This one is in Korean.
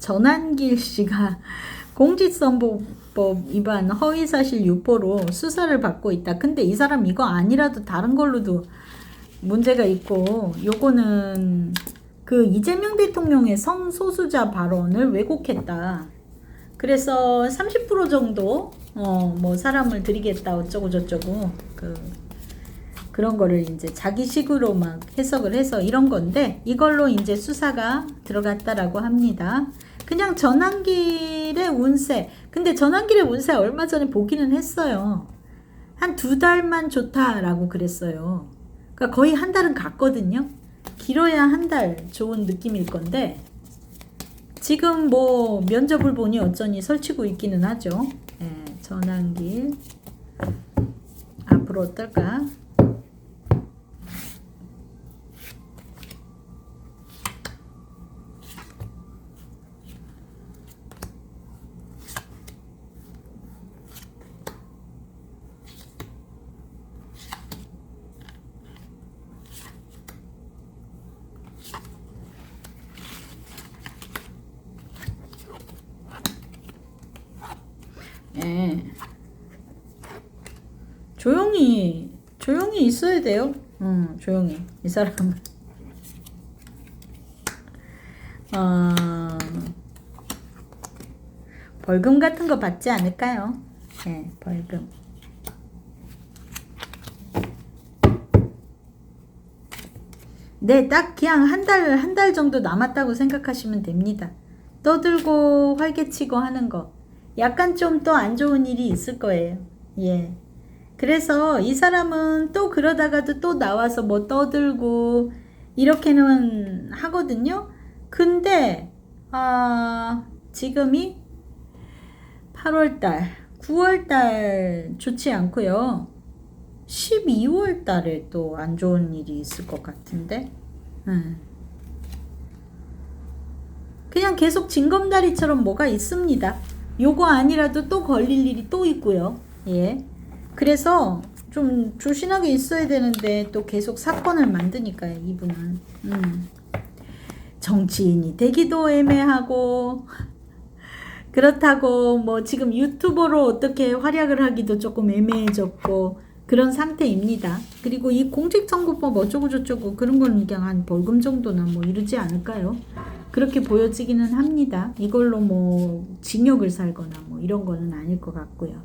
전한길 씨가 공직선거법 위반 허위사실 유포로 수사를 받고 있다. 근데 이 사람 이거 아니라도 다른 걸로도 문제가 있고 요거는 그 이재명 대통령의 성소수자 발언을 왜곡했다. 그래서 30% 정도 어 뭐 사람을 들이겠다 어쩌고 저쩌고 그 그런 거를 이제 자기식으로 막 해석을 해서 이런 건데 이걸로 이제 수사가 들어갔다라고 합니다. 그냥 전환길의 운세. 근데 전환길의 운세 얼마 전에 보기는 했어요. 한 두 달만 좋다라고 그랬어요. 그러니까 거의 한 달은 갔거든요. 길어야 한 달 좋은 느낌일 건데 지금 뭐 면접을 보니 어쩌니 설치고 있기는 하죠. 예, 전환길 앞으로 어떨까? 예. 조용히 조용히 있어야 돼요. 음, 조용히 이 사람은. 어, 벌금 같은 거 받지 않을까요? 예, 벌금. 네, 딱 그냥 한 달, 한 달 정도 남았다고 생각하시면 됩니다. 떠들고 활개치고 하는 거. 약간 좀 또 안 좋은 일이 있을 거예요. 예. 그래서 이 사람은 또 그러다가도 또 나와서 뭐 떠들고 이렇게는 하거든요. 근데 아 지금이 8월 달, 9월 달 좋지 않고요. 12월 달에 또 안 좋은 일이 있을 것 같은데. 음. 그냥 계속 징검다리처럼 뭐가 있습니다. 요거 아니라도 또 걸릴 일이 또 있고요. 예. 그래서 좀 조신하게 있어야 되는데 또 계속 사건을 만드니까요, 이분은. 음. 정치인이 되기도 애매하고 그렇다고 뭐 지금 유튜버로 어떻게 활약을 하기도 조금 애매해졌고 그런 상태입니다. 그리고 이 공직선거법 어쩌고 저쩌고 그런 거는 그냥 한 벌금 정도나 뭐 이러지 않을까요? 그렇게 보여지기는 합니다. 이걸로 뭐 징역을 살거나 뭐 이런 거는 아닐 것 같고요.